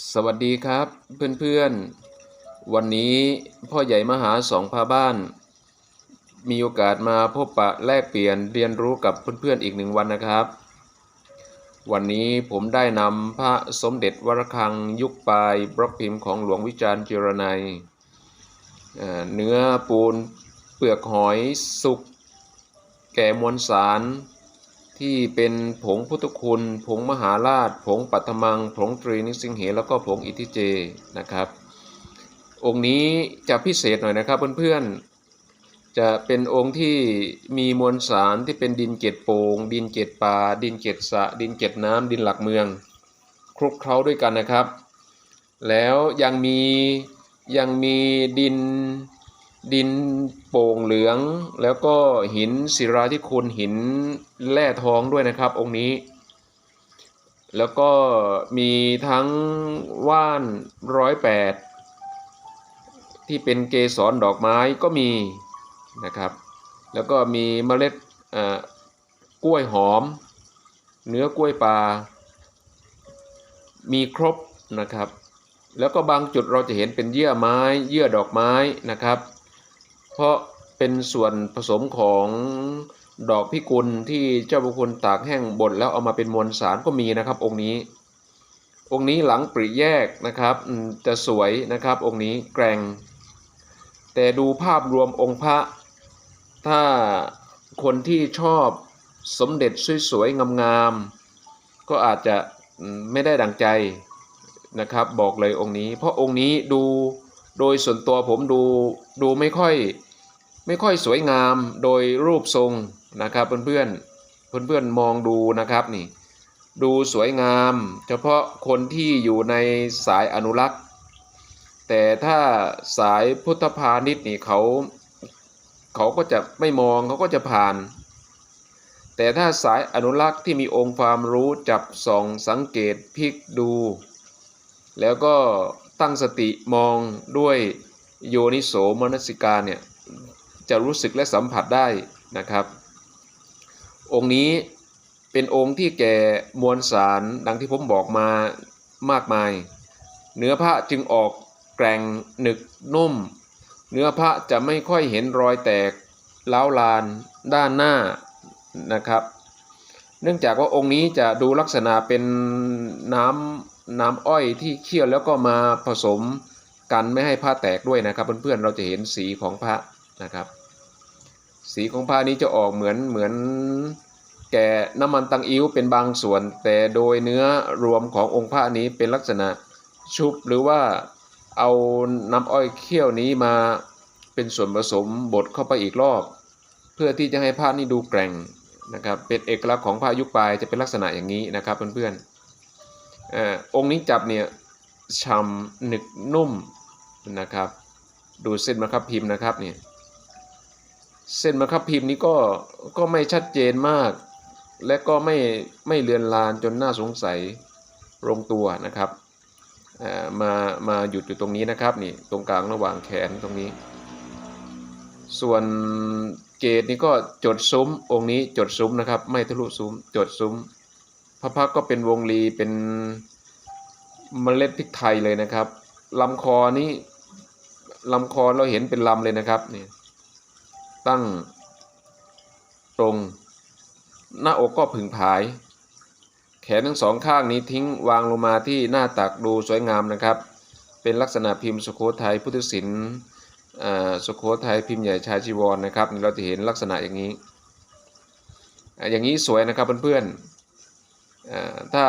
สวัสดีครับเพื่อนๆ วันนี้พ่อใหญ่มหาสองพาบ้าน มีโอกาสมาพบปะแลกเปลี่ยนเรียนรู้กับเพื่อนๆอีกหนึ่งวันนะครับ วันนี้ผมได้นำพระสมเด็จวรคังยุคปลายบล็อกพิมพ์ของหลวงวิจารณ์เจรนัยเอ่อเนื้อปูนเปลือกหอยสุกแก่มวลสาร ที่เป็นผงพุทธคุณ ผงมหาราช ผงปัทมัง ผงตรีนิสิงเหแล้วก็ผงอิทิเจนะครับ องค์นี้จะพิเศษหน่อยนะครับเพื่อนๆ จะเป็นองค์ที่มีมวลสารที่เป็นดินเกล็ดโปง่งดินเกล็ดป่าดินเกล็ดสะ ดินเกล็ดน้ำดินหลักเมือง คลุกเคล้าด้วยกันนะครับ แล้วยังมียังมีดิน ดินโป่งเหลือง แล้วก็หินศิราธิคุณหินแร่ทองด้วยนะครับ องค์นี้ แล้วก็มีทั้งว่านร้อยแปดที่เป็นเกสรดอกไม้ก็มีนะครับ แล้วก็มีเมล็ดอ่อกล้วยหอม เนื้อกล้วยปลามีครบนะครับ แล้วก็บางจุดเราจะเห็นเป็นเยื่อไม้ เยื่อดอกไม้นะครับ เพราะเป็นส่วนผสมของดอกพิกุลที่เจ้าบุคคลตากแห้งบดแล้วเอามาเป็นมวลสารก็มีนะครับ องค์นี้ องค์นี้หลังปริแยกนะครับจะสวยนะครับ องค์นี้แกร่ง แต่ดูภาพรวมองค์พระ ถ้าคนที่ชอบสมเด็จสวยๆงามๆก็อาจจะไม่ได้ดังใจนะครับ บอกเลยองค์นี้ เพราะองค์นี้ดู โดยส่วนตัวผมดูดูไม่ค่อยไม่ค่อยสวยงามโดยรูปทรงนะครับเพื่อนๆเพื่อนๆมองดูนะครับนี่ดูสวยงาม เฉพาะคนที่อยู่ในสายอนุรักษ์ แต่ถ้าสายพุทธพาณิชย์นี่เขาเขาก็จะไม่มองเขาก็จะผ่าน แต่ถ้าสายอนุรักษ์ที่มีองค์ความรู้จับส่องสังเกตพิกดู แล้วก็ ตั้งสติมองด้วยโยนิโสมนสิการเนี่ยจะรู้สึกและสัมผัสได้นะครับ องค์นี้เป็นองค์ที่แก่มวลสารดังที่ผมบอกมามากมาย เนื้อพระจึงออกแกร่งหนึกนุ่ม เนื้อพระจะไม่ค่อยเห็นรอยแตกล้าวลานด้านหน้านะครับ เนื่องจากว่าองค์นี้จะดูลักษณะเป็นน้ำน้ำอ้อยที่เคี่ยวแล้วก็มาผสมกันไม่ให้ผ้าแตกด้วยนะครับ เพื่อนๆเราจะเห็นสีของพระนะครับ สีของผ้านี้จะออกเหมือนเหมือนแก่น้ำมันตังอิ้วเป็นบางส่วน แต่โดยเนื้อรวมขององค์พระนี้เป็นลักษณะชุบหรือว่าเอาน้ำอ้อยเคี่ยวนี้มาเป็นส่วนผสมบดเข้าไปอีกรอบ เพื่อที่จะให้ผ้านี้ดูแกร่งนะครับเป็นเอกลักษณ์ของผ้ายุคปลายจะเป็นลักษณะอย่างนี้นะครับเพื่อนๆ อ่อองค์นี้จับเนี่ยฉ่ำหนึกนุ่มนะครับ ดูเส้นมะครับพิมพ์นะครับเนี่ยเส้นมะครับพิมพ์นี้ก็ก็ไม่ชัดเจนมาก และก็ไม่ไม่เลือนลานจนน่าสงสัยลงตัวนะครับมามาหยุดอยู่ตรงนี้นะครับนี่ตรงกลางระหว่างแขนตรงนี้ ส่วนเกตนี่ก็จดซุ้มองค์นี้จดซุ้มนะครับ ไม่ทะลุซุ้มจดซุ้ม พระพักก็เป็นวงรีเป็นเมล็ดพริกไทยเลยนะครับลำคอนี้ลำคอเราเห็นเป็นลำเลยนะครับนี่ตั้งตรง หน้าอกก็ผึ่งผาย แขนทั้งสองข้างนี้ทิ้งวางลงมาที่หน้าตักดูสวยงามนะครับ เป็นลักษณะพิมพ์สุโขทัยพุทธศิลป์อ่าสุโขทัยพิมพ์ใหญ่ชายจีวรนนะครับเราจะเห็นลักษณะอย่างนี้ อย่างนี้สวยนะครับเพื่อนๆ ถ้า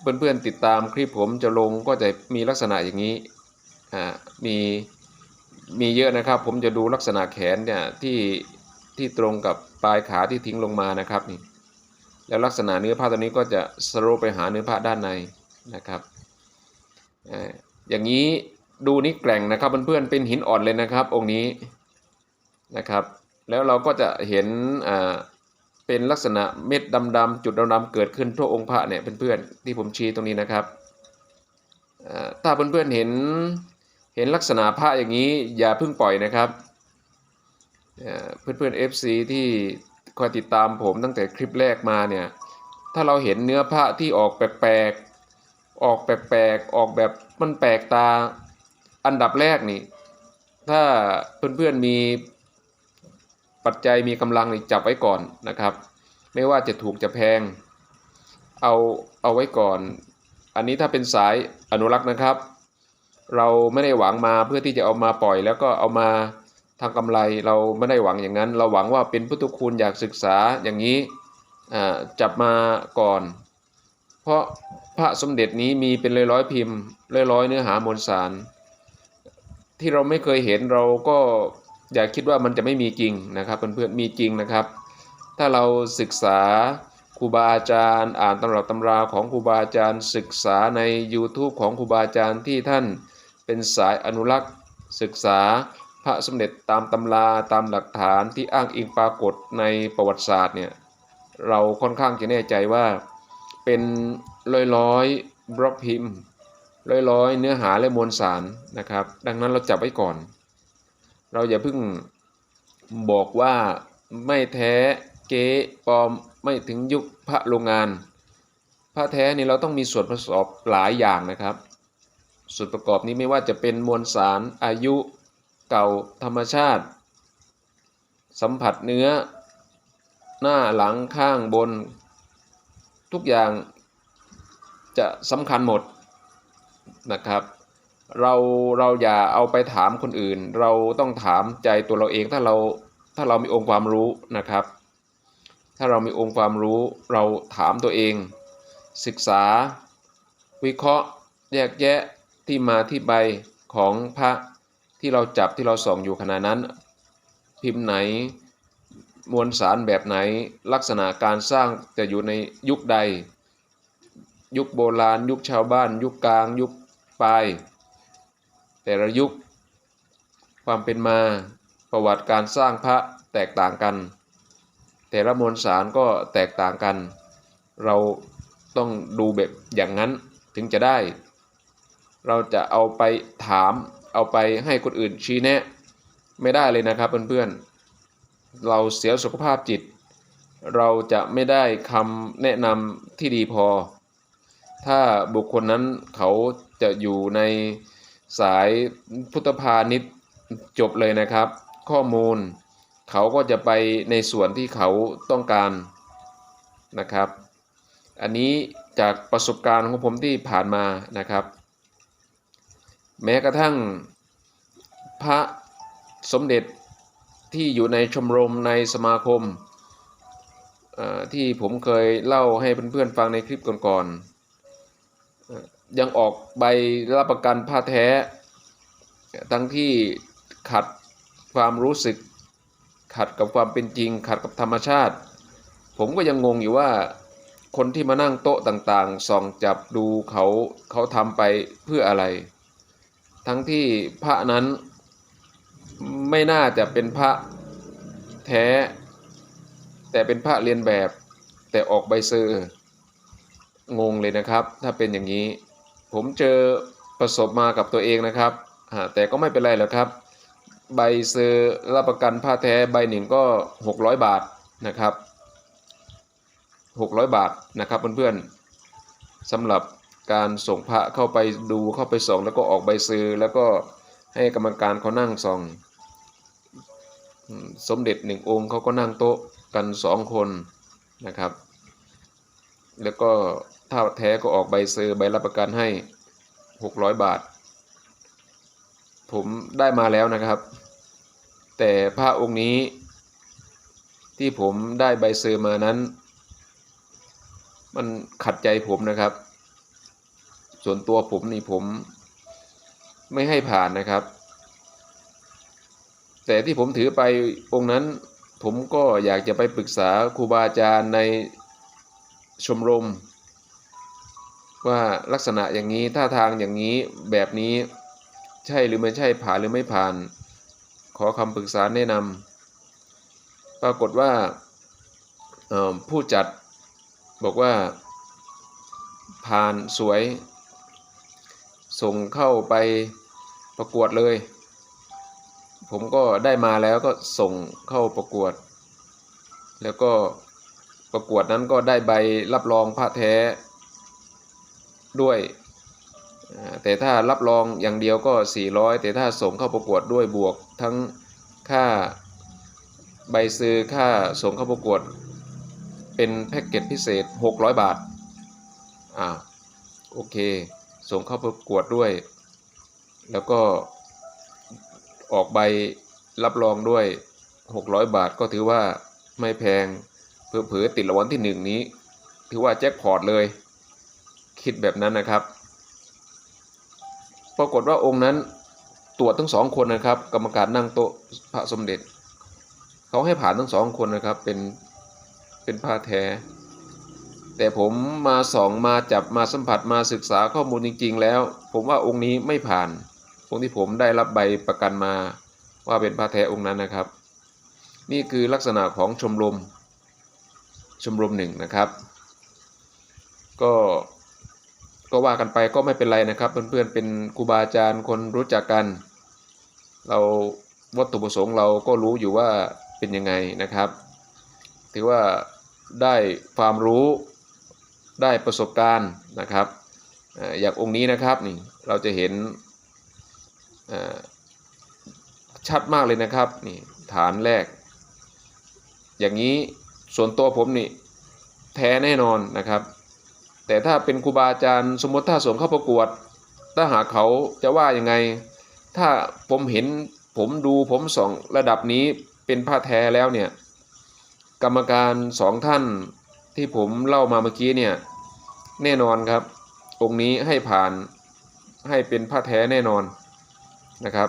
เพื่อนๆติดตามคลิปผมจะลงก็จะมีลักษณะอย่างนี้มีมีเยอะนะครับ ผมจะดูลักษณะแขนเนี่ยที่ที่ตรงกับปลายขาที่ทิ้งลงมานะครับนี่แล้วลักษณะเนื้อผ้าตัวนี้ก็จะสโลปไปหาเนื้อผ้าด้านในนะครับอย่างนี้ดูนี่แกร่งนะครับเพื่อนๆเป็นหินอ่อนเลยนะครับองค์นี้นะครับ แล้วเราก็จะเห็นอ่า เป็นลักษณะเม็ดดำๆจุดดำๆเกิดขึ้นทั่วองค์พระเนี่ยเพื่อนๆที่ผมชี้ตรงนี้นะครับถ้าเพื่อนๆเห็นเห็นลักษณะผ้าอย่างนี้อย่าเพิ่งปล่อยนะครับเพื่อนๆ FC ที่คอยติดตามผมตั้งแต่คลิปแรกมาเนี่ยถ้าเราเห็นเนื้อผ้าที่ออกแปลกๆออกแปลกๆออกแบบมันแปลกตาอันดับแรกนี่ ถ้าเพื่อนๆมี ปัจจัยมีกำลังจับไว้ก่อนนะครับ ไม่ว่าจะถูกจะแพง เอาเอาไว้ก่อน อันนี้ถ้าเป็นสายอนุรักษ์นะครับ เราไม่ได้หวังมาเพื่อที่จะเอามาปล่อย แล้วก็เอามาทางกำไรเราไม่ได้หวังอย่างนั้น เราหวังว่าเป็นพุทธคุณอยากศึกษาอย่างนี้จับมาก่อน เพราะพระสมเด็จนี้มีเป็นร้อยร้อยๆพิมพ์ร้อยร้อยๆเนื้อหามวลสาร ที่เราไม่เคยเห็นเราก็ อย่าคิดว่ามันจะไม่มีจริงนะครับเพื่อนๆมีจริงนะครับ ถ้าเราศึกษาครูบาอาจารย์ อ่านตำรับตำราของครูบาอาจารย์ ศึกษาใน YouTube ของครูบาอาจารย์ที่ท่านเป็นสายอนุรักษ์ ศึกษาพระสมเด็จตามตำราตามหลักฐานที่อ้างอิงปรากฏในประวัติศาสตร์เนี่ยเราค่อนข้างจะแน่ใจว่าเป็นร้อยร้อยบล็อกพิมพ์ร้อยร้อยเนื้อหาและมวลสารนะครับ ดังนั้นเราจับไว้ก่อน เราอย่าเพิ่งบอกว่าไม่แท้เก๊ปลอมไม่ถึงยุคพระโรงงาน พระแท้นี่เราต้องมีส่วนประกอบหลายอย่างนะครับ ส่วนประกอบนี้ไม่ว่าจะเป็นมวลสารอายุเก่าธรรมชาติ สัมผัสเนื้อ หน้าหลังข้างบน ทุกอย่างจะสำคัญหมดนะครับ เราเราอย่าเอาไปถามคนอื่น เราต้องถามใจตัวเราเองถ้าเราถ้าเรามีองค์ความรู้นะครับ ถ้าเรามีองค์ความรู้เราถามตัวเอง ศึกษา วิเคราะห์แยกแยะที่มาที่ไปของพระที่เราจับที่เราส่องอยู่ขณะนั้น พิมพ์ไหนมวลสารแบบไหนลักษณะการสร้างจะอยู่ในยุคใด ยุคโบราณ ยุคชาวบ้าน ยุคกลาง ยุคปลาย แต่ละยุค ความเป็นมาประวัติการสร้างพระแตกต่างกัน แต่ละมวลสารก็แตกต่างกัน เราต้องดูแบบอย่างนั้นถึงจะได้ เราจะเอาไปถามเอาไปให้คนอื่นชี้แนะ ไม่ได้เลยนะครับเพื่อนๆ เราเสียสุขภาพจิต เราจะไม่ได้คำแนะนำที่ดีพอ ถ้าบุคคลนั้นเขาจะอยู่ใน สายพุทธพาณิชย์จบเลยนะครับ ข้อมูลเขาก็จะไปในส่วนที่เขาต้องการนะครับ อันนี้จากประสบการณ์ของผมที่ผ่านมานะครับ แม้กระทั่งพระสมเด็จที่อยู่ในชมรมในสมาคมที่ผมเคยเล่าให้เพื่อนๆฟังในคลิปก่อนๆ ยังออกใบรับประกันผ้าแท้ ทั้งที่ขัดความรู้สึก ขัดกับความเป็นจริง ขัดกับธรรมชาติ ผมก็ยังงงอยู่ว่าคนที่มานั่งโต๊ะต่างๆ ส่องจับดูเขาเขาทำไปเพื่ออะไร ทั้งที่พระนั้นไม่น่าจะเป็นพระแท้ แต่เป็นพระเรียนแบบแต่ออกใบเซอร์งงเลยนะครับ ถ้าเป็นอย่างนี้ ผมเจอประสบมากับตัวเองนะครับแต่ก็ไม่เป็นไรหรอกครับ ใบเซอร์รับประกันผ้าแท้ใบหนึ่งก็ 600 บาทนะครับ 600 บาทนะครับเพื่อนๆสำหรับการส่งพระเข้าไปดูเข้าไปส่อง แล้วก็ออกใบซื้อแล้วก็ให้กรรมการเขานั่งส่องสมเด็จหนึ่งองค์เขาก็นั่งโต๊ะกันสองคนนะครับ แล้วก็ ถ้าแท้ก็ออกใบเซื้อใบรับประกันให้ 600 บาท ผมได้มาแล้วนะครับ แต่พระองค์นี้ ที่ผมได้ใบเซอร์มานั้น มันขัดใจผมนะครับ ส่วนตัวผมนี่ผมไม่ให้ผ่านนะครับ แต่ที่ผมถือไปองค์นั้น ผมก็อยากจะไปปรึกษาครูบาอาจารย์ในชมรม ว่าลักษณะอย่างนี้ท่าทางอย่างนี้แบบนี้ใช่หรือไม่ใช่ผ่านหรือไม่ผ่าน ขอคำปรึกษาแนะนำปรากฏว่าผู้จัดบอกว่า ผ่านสวย ส่งเข้าไปประกวดเลย ผมก็ได้มาแล้วก็ส่งเข้าประกวด แล้วก็ประกวดนั้นก็ได้ใบรับรองพระแท้ ด้วย แต่ถ้ารับรองอย่างเดียวก็ 400 แต่ถ้าส่งเข้าประกวดด้วยบวกทั้งค่าใบซื้อค่าส่งเข้าประกวด เป็นแพ็กเกจพิเศษ 600 บาทอ่าโอเค ส่งเข้าประกวดด้วย แล้วก็ออกใบรับรองด้วย 600 บาทก็ถือว่าไม่แพงเผื่อๆติดรางวัลที่หนึ่งนี้ ถือว่าแจ็คพอตเลย คิดแบบนั้นนะครับปรากฏว่าองค์นั้นตรวจทั้งสองคนนะครับ กรรมการนั่งโต๊ะพระสมเด็จเขาให้ผ่านทั้งสองคนนะครับเป็นเป็นผ้าแท้ แต่ผมมาส่องมาจับมาสัมผัสมาศึกษาข้อมูลจริง ๆ แล้ว ผมว่าองค์นี้ไม่ผ่านองค์ที่ผมได้รับใบประกันมาว่าเป็นผ้าแท้องค์นั้นนะครับ นี่คือลักษณะของชมรมชมรมหนึ่งนะครับ ก็ ก็ว่ากันไปก็ไม่เป็นไรนะครับ เพื่อนๆเป็นครูบาอาจารย์คนรู้จักกัน เราวัตถุประสงค์เราก็รู้อยู่ว่าเป็นยังไงนะครับ ถือว่าได้ความรู้ได้ประสบการณ์นะครับอย่างองค์นี้นะครับนี่เราจะเห็นชัดมากเลยนะครับนี่ฐานแรก อย่างนี้ส่วนตัวผมนี่แท้แน่นอนนะครับ แต่ถ้าเป็นครูบาอาจารย์สมมติถ้าส่งเข้าประกวด ถ้าหากเขาจะว่ายังไง ถ้าผมเห็นผมดูผมสองระดับนี้เป็นผ้าแท้แล้วเนี่ยกรรมการสองท่านที่ผมเล่ามาเมื่อกี้เนี่ยแน่นอนครับ องค์นี้ให้ผ่านให้เป็นผ้าแท้แน่นอนนะครับ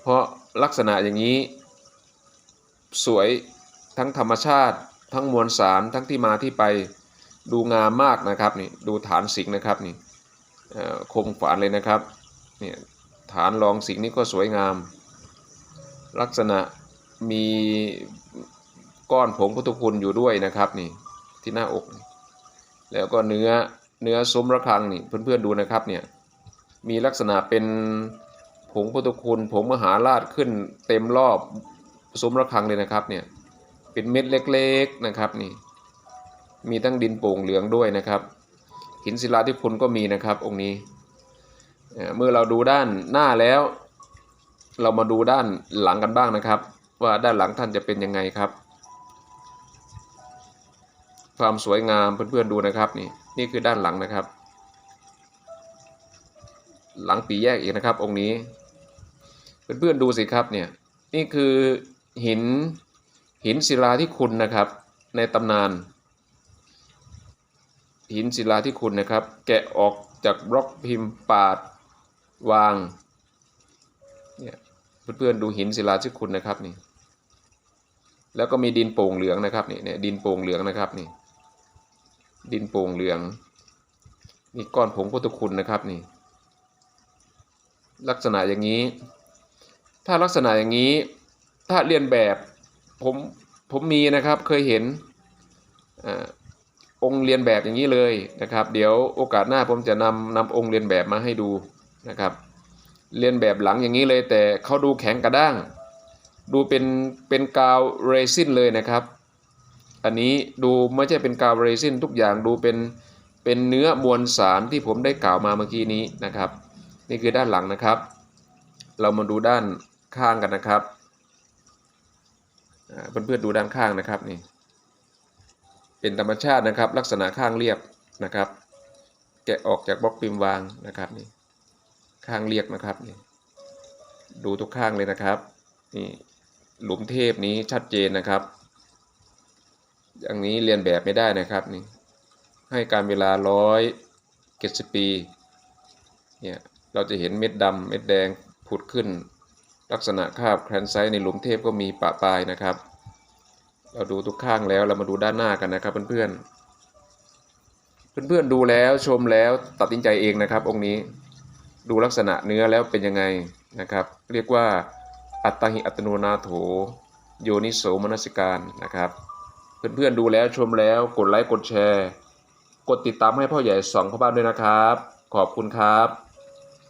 เพราะลักษณะอย่างนี้ สวยทั้งธรรมชาติ ทั้งมวลสารทั้งที่มาที่ไป ดูงามมากนะครับนี่ดูฐานสิงนะครับนี่คมฝานเลยนะครับเนี่ยฐานรองสิงนี่ก็สวยงาม ลักษณะมีก้อนผงพุทธคุณอยู่ด้วยนะครับนี่ที่หน้าอก แล้วก็เนื้อเนื้อซุ้มระฆังนี่เพื่อนๆดูนะครับเนี่ยมีลักษณะเป็นผงพุทธคุณผงมหาราชขึ้นเต็มรอบซุ้มระฆังเลยนะครับเนี่ยเป็นเม็ดเล็กๆนะครับนี่ มีทั้งดินโป่งเหลืองด้วยนะครับหินศิลาที่คุณก็มีนะครับองค์นี้ เมื่อเราดูด้านหน้าแล้ว เรามาดูด้านหลังกันบ้างนะครับ ว่าด้านหลังท่านจะเป็นยังไงครับ ความสวยงามเพื่อนๆดูนะครับนี่นี่คือด้านหลังนะครับ หลังปีแยกอีกนะครับ องค์นี้เพื่อนๆดูสิครับเนี่ยนี่คือหินหินศิลาที่คุณนะครับ ในตำนาน หินศิลาที่คุณนะครับ แกะออกจากบล็อกพิมพ์ปาดวางเนี่ยเพื่อนๆดูหินศิลาที่คุณนะครับนี่แล้วก็มีดินโป่งเหลืองนะครับนี่เนี่ยดินโป่งเหลืองนะครับนี่ดินโป่งเหลืองนี่ก้อนผงพุทธคุณนะครับนี่ ลักษณะอย่างนี้ ถ้าลักษณะอย่างนี้ ถ้าเรียนแบบผมผมมีนะครับเคยเห็นอ่า องค์เรียนแบบอย่างนี้เลยนะครับ เดี๋ยวโอกาสหน้าผมจะนำนำองค์เรียนแบบมาให้ดูนะครับ เรียนแบบหลังอย่างนี้เลย แต่เขาดูแข็งกระด้าง ดูเป็นเป็นกาวเรซินเลยนะครับ อันนี้ดูไม่ใช่เป็นกาวเรซินทุกอย่างดูเป็นเป็นเนื้อมวลสารที่ผมได้กล่าวมาเมื่อกี้นี้นะครับ นี่คือด้านหลังนะครับ เรามาดูด้านข้างกันนะครับเพื่อนๆดูด้านข้างนะครับนี่ เป็นธรรมชาตินะครับ ลักษณะข้างเรียบนะครับ แกะออกจากบล็อกพิมพ์วางนะครับนี่ข้างเรียบนะครับนี่ดูทุกข้างเลยนะครับนี่หลุมเทพนี้ชัดเจนนะครับ อย่างนี้เรียนแบบไม่ได้นะครับนี่ให้การเวลาร้อยเจ็ดสิปีเนี่ยเราจะเห็นเม็ดดำเม็ดแดงผุดขึ้น ลักษณะคาบแคลนไซต์ในหลุมเทพก็มีปะปลายนะครับ เราดูทุกข้างแล้วเรามาดูด้านหน้ากันนะครับเพื่อนๆ เพื่อนๆดูแล้วชมแล้วตัดสินใจเองนะครับ องค์นี้ดูลักษณะเนื้อแล้วเป็นยังไงนะครับ เรียกว่าอัตตหิอัตโนนาโถโยนิโสมนสิการนะครับ เพื่อนๆดูแล้วชมแล้วกดไลค์กดแชร์ กดติดตามให้พ่อใหญ่สองพ่อบ้านด้วยนะครับ ขอบคุณครับ